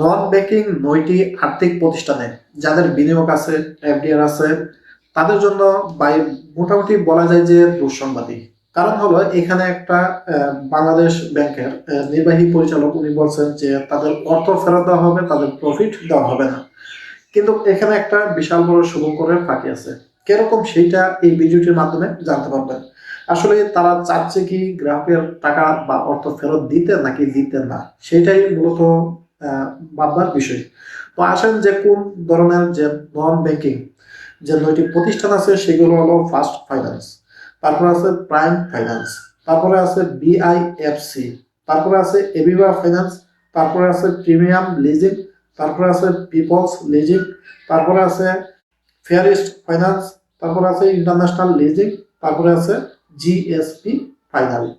Non banking নয়টি আর্থিক প্রতিষ্ঠানে যাদের বিনিয়োগ আছে এফডিআর আছে, তাদের জন্য বাই মোটামুটি বলা যায় যে দুঃসংবাদী কারণ হলো এখানে একটা বাংলাদেশ ব্যাংকের নির্বাহী পরিচালক উনি বলছেন যে তাদের অর্থ ফেরত দেওয়া হবে, তাদের প্রফিট দেওয়া হবে না। কিন্তু এখানে একটা বিশাল বড় শুভঙ্করের ফাঁকি আছে। কীরকম সেইটা এই ভিডিওটির মাধ্যমে জানতে পারবেন। আসলে তারা চাচ্ছে কি গ্রাহকের টাকা বা অর্থ ফেরত দিতে নাকি দিতে না? সেটাই মূলত ভাববার বিষয়। তো আসেন যে কোন ধরনের যে নন ব্যাংকিং যে নয়টি প্রতিষ্ঠান আছে, সেগুলো হলো ফার্স্ট ফাইন্যান্স তারপরে আছে প্রাইম ফাইন্যান্স তারপরে আছে বিআইএফসি তারপরে আছে এবিবা ফাইন্যান্স তারপরে আছে প্রিমিয়াম লিজিং তারপরে আছে পিপলস লিজিং তারপরে আছে ফেয়ারিস্ট ফাইন্যান্স তারপরে আছে ইন্টারন্যাশনাল লিজিং তারপরে আছে জিএসপি ফাইনালি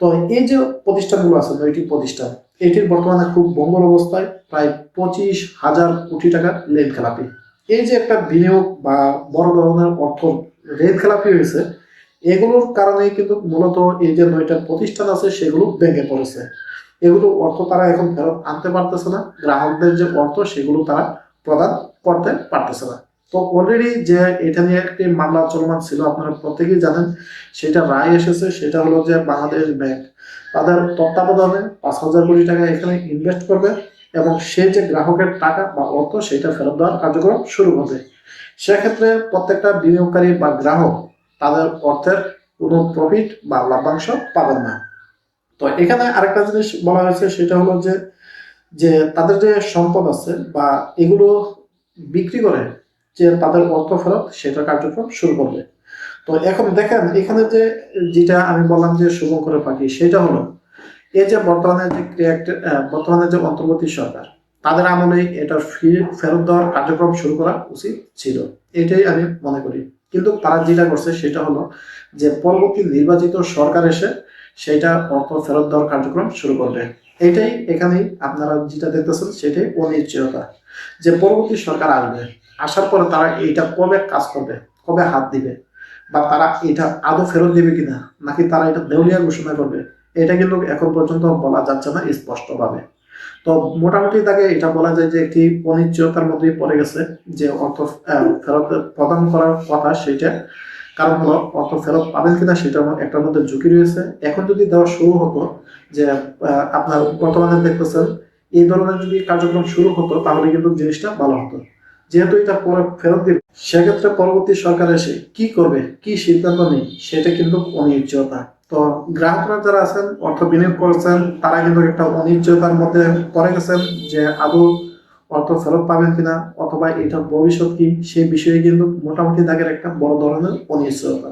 তো এই যে প্রতিষ্ঠানগুলো আছে, নয়টি প্রতিষ্ঠান, এটির বর্তমানে খুব বঙ্গল অবস্থায় প্রায় পঁচিশ হাজার কোটি টাকা লেন খেলাপি। এই যে একটা বিনিয়োগ বা বড় ধরনের অর্থ রেল খেলাপি হয়েছে, এগুলোর কারণে কিন্তু মূলত এই যে নয়টা প্রতিষ্ঠান আছে, সেগুলো ভেঙে পড়েছে। এগুলো অর্থ তারা এখন ফেরত আনতে পারতেছে না, গ্রাহকদের যে অর্থ, সেগুলো তারা প্রদান করতে পারতেছে না। তো অলরেডি যে এটা নিয়ে একটি মামলা চলমান ছিল, আপনারা প্রত্যেকেই জানেন, সেটা রায় এসেছে, সেটা হলো যে বাংলাদেশ ব্যাংক। তাদের তত্ত্বাবধানে পাঁচ হাজার কোটি টাকা এখানে ইনভেস্ট করবে এবং সে যে গ্রাহকের টাকা বা অর্থ, সেটা ফেরত দেওয়ার কার্যক্রম শুরু হবে সেক্ষেত্রে প্রত্যেকটা বিনিয়োগকারী বা গ্রাহক তাদের অর্থের কোনো প্রফিট বা লাভ্যাংশ পাবেন না। তো এখানে আরেকটা জিনিস বলা হয়েছে, সেটা হলো যে যে তাদের যে সম্পদ আছে বা এগুলো বিক্রি করে যে তাদের অর্থ ফেরত সেটা কার্যক্রম শুরু করবে। তো এখন দেখেন, এখানে যে, যেটা আমি বললাম যে শুভঙ্করের পাখি সেটা হলো, এই যে বর্তমানে যে বর্তমানে যে অন্তর্বর্তী সরকার, তাদের আমলেই এটা ফি ফেরত দেওয়ার কার্যক্রম শুরু করা উচিত ছিল। এটাই আমি মনে করি। কিন্তু তারা যেটা করছে, সেটা হলো যে পরবর্তী নির্বাচিত সরকার এসে সেটা অর্থ ফেরত দেওয়ার কার্যক্রম শুরু করবে। এটাই এখানেই আপনারা যেটা দেখতেছেন, সেটাই অনিশ্চয়তা, যে পরবর্তী সরকার আসবে। আসার পরে তারা এইটা কবে কাজ করবে, কবে হাত দিবে, বা তারা এটা আদৌ ফেরত দেবে কিনা, নাকি তারা এটা দেউলিয়া ঘোষণা করবে, এটা কিন্তু এখন পর্যন্ত বলা যাচ্ছে না স্পষ্টভাবে। তো মোটামুটি তাকে এটা বলা যায় যে একটি অনিশ্চয়তার মধ্যেই পড়ে গেছে যে অর্থ ফেরত প্রদান করার কথা সেটা, কারণ হলো অর্থ ফেরত পাবেন কিনা সেটার একটার মধ্যে ঝুঁকি রয়েছে। এখন যদি দেওয়া শুরু হতো যে আপনার বর্তমানে দেখতেছেন, এই ধরনের যদি কার্যক্রম শুরু হতো, তাহলে কিন্তু জিনিসটা ভালো হতো। যেহেতু এটা পরে ফেরত দিবে, সেক্ষেত্রে পরবর্তী সরকার এসে কি করবে, কি সিদ্ধান্ত নেই সেটা কিন্তু অনিশ্চয়তা। তো গ্রাহকরা যারা আছেন, অর্থ বিনিয়োগ করছেন, তারা কিন্তু একটা অনিশ্চয়তার মধ্যে পড়ে গেছেন যে আদৌ অর্থ ফেরত পাবেন কিনা, অথবা এটা ভবিষ্যৎ কি সেই বিষয়ে কিন্তু মোটামুটি তাদের একটা বড় ধরনের অনিশ্চয়তা।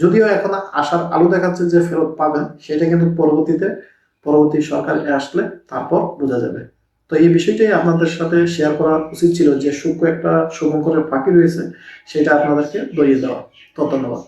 যদিও এখন আশার আলো দেখাচ্ছে যে ফেরত পাবেন, সেটা কিন্তু পরবর্তীতে, পরবর্তী সরকার আসলে তারপর বোঝা যাবে। তো এই বিষয়টাই আপনাদের সাথে শেয়ার করা উচিত ছিল যে সূক্ষ্ম একটা শুভঙ্করের পাখি রয়েছে, সেটা আপনাদেরকে ধরিয়ে দেওয়া। তো ধন্যবাদ।